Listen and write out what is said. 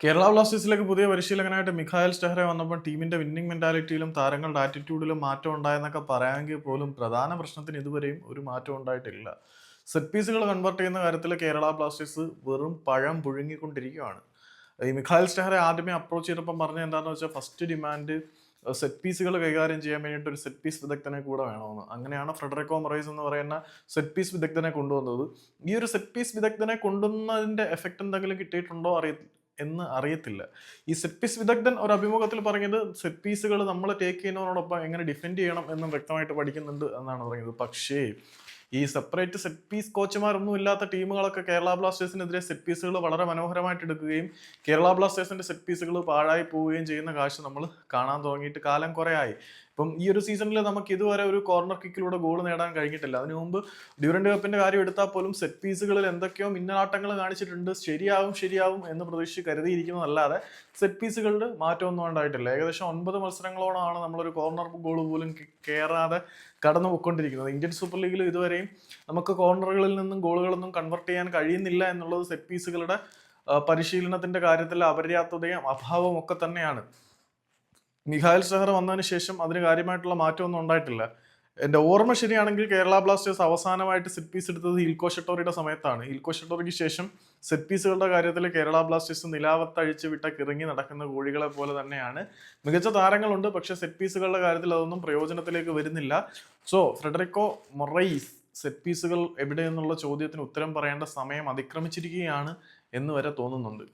കേരള ബ്ലാസ്റ്റേഴ്സിലേക്ക് പുതിയ പരിശീലകനായിട്ട് മിഖായൽ സ്റ്റെഹ്റെ വന്നപ്പോൾ ടീമിന്റെ വിന്നിംഗ് മെന്റാലിറ്റിയിലും താരങ്ങളുടെ ആറ്റിറ്റ്യൂഡിലും മാറ്റം ഉണ്ടായെന്നൊക്കെ പറയാമെങ്കിൽ പോലും പ്രധാന പ്രശ്നത്തിന് ഇതുവരെയും ഒരു മാറ്റം ഉണ്ടായിട്ടില്ല. സെറ്റ് പീസുകൾ കൺവേർട്ട് ചെയ്യുന്ന കാര്യത്തിൽ കേരള ബ്ലാസ്റ്റേഴ്സ് വെറും പഴം പുഴുങ്ങിക്കൊണ്ടിരിക്കുകയാണ്. ഈ മിഖായൽ സ്റ്റെഹ്റെ ആദ്യമേ അപ്രോച്ച് ചെയ്തപ്പോൾ പറഞ്ഞ എന്താണെന്ന് വെച്ചാൽ ഫസ്റ്റ് ഡിമാൻഡ് സെറ്റ് പീസുകൾ കൈകാര്യം ചെയ്യാൻ വേണ്ടിയിട്ട് ഒരു സെറ്റ് പീസ് വിദഗ്ധനെ കൂടെ വേണമെന്ന്. അങ്ങനെയാണ് ഫ്രെഡറിക്കോ മറൈസ് എന്ന് പറയുന്ന സെറ്റ് പീസ് വിദഗ്ധനെ കൊണ്ടുവന്നത്. ഈ ഒരു സെറ്റ് പീസ് വിദഗ്ധനെ കൊണ്ടുവന്നതിന്റെ എഫക്റ്റ് എന്തെങ്കിലും കിട്ടിയിട്ടുണ്ടോ അറിയ എന്ന് അറിയത്തില്ല. ഈ സെറ്റ് പീസ് വിദഗ്ധൻ ഒരു അഭിമുഖത്തിൽ പറഞ്ഞത് സെറ്റ് പീസുകൾ നമ്മൾ ടേക്ക് ചെയ്യുന്നതിനോടൊപ്പം എങ്ങനെ ഡിഫെൻഡ് ചെയ്യണം എന്നും വ്യക്തമായിട്ട് പഠിക്കുന്നുണ്ട് എന്നാണ് പറയുന്നത്. പക്ഷേ ഈ സെപ്പറേറ്റ് സെറ്റ് പീസ് കോച്ചുമാരൊന്നും ഇല്ലാത്ത ടീമുകളൊക്കെ കേരള ബ്ലാസ്റ്റേഴ്സിനെതിരെ സെറ്റ് പീസുകൾ വളരെ മനോഹരമായിട്ട് എടുക്കുകയും കേരള ബ്ലാസ്റ്റേഴ്സിന്റെ സെറ്റ് പീസുകൾ പാഴായി പോവുകയും ചെയ്യുന്ന കാഴ്ച നമ്മൾ കാണാൻ തുടങ്ങിയിട്ട് കാലം കുറേ ആയി ഇപ്പം ഈ ഒരു സീസണിൽ നമുക്ക് ഇതുവരെ ഒരു കോർണർ കിക്കിലൂടെ ഗോൾ നേടാൻ കഴിഞ്ഞിട്ടില്ല. അതിനു മുമ്പ് ഡ്യൂറൻഡ് കപ്പിന്റെ കാര്യം എടുത്താൽ പോലും സെറ്റ് പീസുകളിൽ എന്തൊക്കെയോ മിന്നലാട്ടങ്ങൾ കാണിച്ചിട്ടുണ്ട്. ശരിയാവും ശരിയാവും എന്ന് പ്രതീക്ഷിച്ച് കരുതിയിരിക്കുന്നതല്ലാതെ സെറ്റ് പീസുകളിൽ മാറ്റമൊന്നും ഉണ്ടായിട്ടില്ല. ഏകദേശം ഒൻപത് മത്സരങ്ങളോടാണ് നമ്മളൊരു കോർണർ ഗോൾ പോലും കയറാതെ കടന്നു പോയിക്കൊണ്ടിരിക്കുന്നത് ഇന്ത്യൻ സൂപ്പർ ലീഗിൽ ഇതുവരെയും നമുക്ക് കോർണറുകളിൽ നിന്നും ഗോളുകളൊന്നും കൺവെർട്ട് ചെയ്യാൻ കഴിയുന്നില്ല എന്നുള്ളത് സെറ്റ് പീസുകളുടെ പരിശീലനത്തിന്റെ കാര്യത്തിൽ അപര്യാപ്തതയും അഭാവവും ഒക്കെ തന്നെയാണ്. മിഖായൽ ഷെഹർ വന്നതിന് ശേഷം അതിന് കാര്യമായിട്ടുള്ള മാറ്റമൊന്നും ഉണ്ടായിട്ടില്ല. എന്റെ ഓർമ്മ ശരിയാണെങ്കിൽ കേരള ബ്ലാസ്റ്റേഴ്സ് അവസാനമായിട്ട് സെറ്റ് പീസ് എടുത്തത് ഇൽക്കോ ഷെട്ടോറിയുടെ സമയത്താണ്. ഇൽക്കോ ഷെട്ടോറിക്ക് ശേഷം സെറ്റ് പീസുകളുടെ കാര്യത്തിൽ കേരള ബ്ലാസ്റ്റേഴ്സ് നിലാവത്തഴിച്ച് വിട്ട കിറങ്ങി നടക്കുന്ന കോഴികളെ പോലെ തന്നെയാണ്. മികച്ച താരങ്ങളുണ്ട് പക്ഷെ സെറ്റ് പീസുകളുടെ കാര്യത്തിൽ അതൊന്നും പ്രയോജനത്തിലേക്ക് വരുന്നില്ല. സോ ഫ്രെഡറിക്കോ മൊറൈസ് സെറ്റ് പീസുകൾ എവിടെയെന്നുള്ള ചോദ്യത്തിന് ഉത്തരം പറയേണ്ട സമയം അതിക്രമിച്ചിരിക്കുകയാണ് എന്ന് വരെ തോന്നുന്നുണ്ട്.